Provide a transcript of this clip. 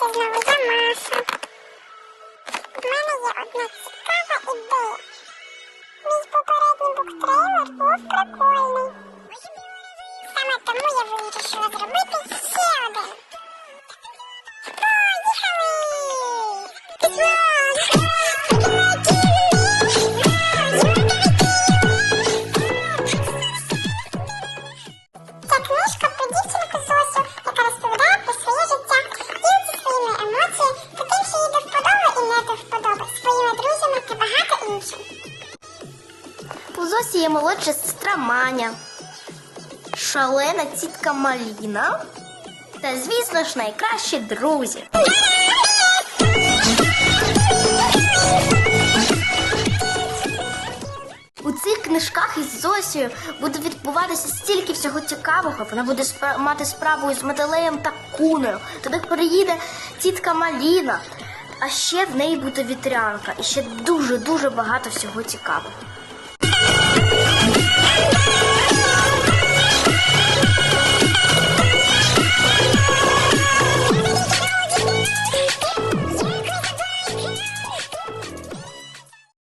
знову я Маша. У мене є одна цікава ідея. Мій попередній буктрейлер був прикольний. Саме тому я вирішила зробити ще один. Ця У Зосі є молодша сестра Маня, шалена тітка Маліна та, звісно ж, найкращі друзі. У цих книжках із Зосією буде відбуватися стільки всього цікавого. Вона буде мати справу із Металеєм та Кунею. Туди приїде тітка Маліна. А ще в неї буде вітрянка. І ще дуже-дуже багато всього цікавого.